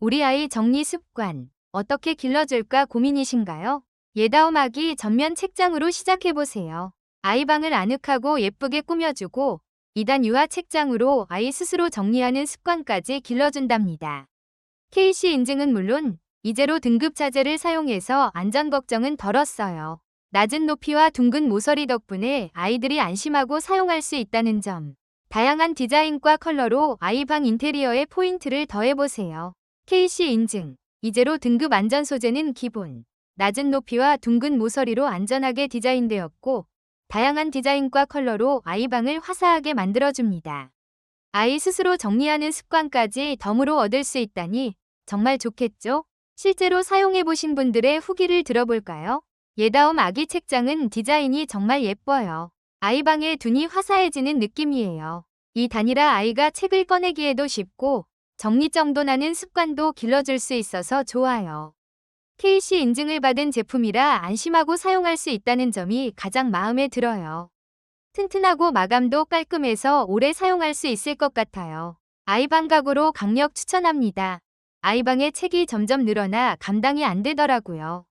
우리 아이 정리 습관 어떻게 길러줄까 고민이신가요? 예다움하기 전면 책장으로 시작해보세요. 아이 방을 아늑하고 예쁘게 꾸며주고 2단 유화 책장으로 아이 스스로 정리하는 습관까지 길러준답니다. KC 인증은 물론 이제로 등급 자재를 사용해서 안전 걱정은 덜었어요. 낮은 높이와 둥근 모서리 덕분에 아이들이 안심하고 사용할 수 있다는 점. 다양한 디자인과 컬러로 아이 방 인테리어에 포인트를 더해보세요. KC 인증. 이제로 등급 안전 소재는 기본. 낮은 높이와 둥근 모서리로 안전하게 디자인되었고, 다양한 디자인과 컬러로 아이방을 화사하게 만들어줍니다. 아이 스스로 정리하는 습관까지 덤으로 얻을 수 있다니 정말 좋겠죠? 실제로 사용해보신 분들의 후기를 들어볼까요? 예다움 아기 책장은 디자인이 정말 예뻐요. 아이방에 두니 화사해지는 느낌이에요. 이 단이라 아이가 책을 꺼내기에도 쉽고 정리정돈하는 습관도 길러줄 수 있어서 좋아요. KC 인증을 받은 제품이라 안심하고 사용할 수 있다는 점이 가장 마음에 들어요. 튼튼하고 마감도 깔끔해서 오래 사용할 수 있을 것 같아요. 아이방 가구로 강력 추천합니다. 아이방의 책이 점점 늘어나 감당이 안 되더라고요.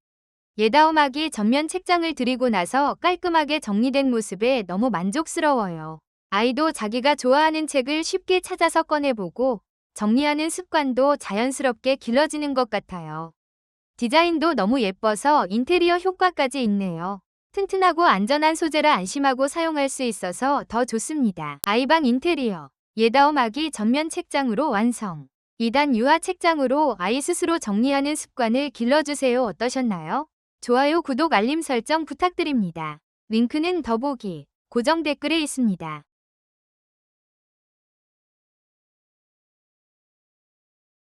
예다움하기 전면 책장을 들이고 나서 깔끔하게 정리된 모습에 너무 만족스러워요. 아이도 자기가 좋아하는 책을 쉽게 찾아서 꺼내보고 정리하는 습관도 자연스럽게 길러지는 것 같아요. 디자인도 너무 예뻐서 인테리어 효과까지 있네요. 튼튼하고 안전한 소재라 안심하고 사용할 수 있어서 더 좋습니다. 아이방 인테리어 예다움하기 전면 책장으로 완성. 2단 유화 책장으로 아이 스스로 정리하는 습관을 길러주세요. 어떠셨나요? 좋아요, 구독, 알림 설정 부탁드립니다. 링크는 더보기, 고정 댓글에 있습니다.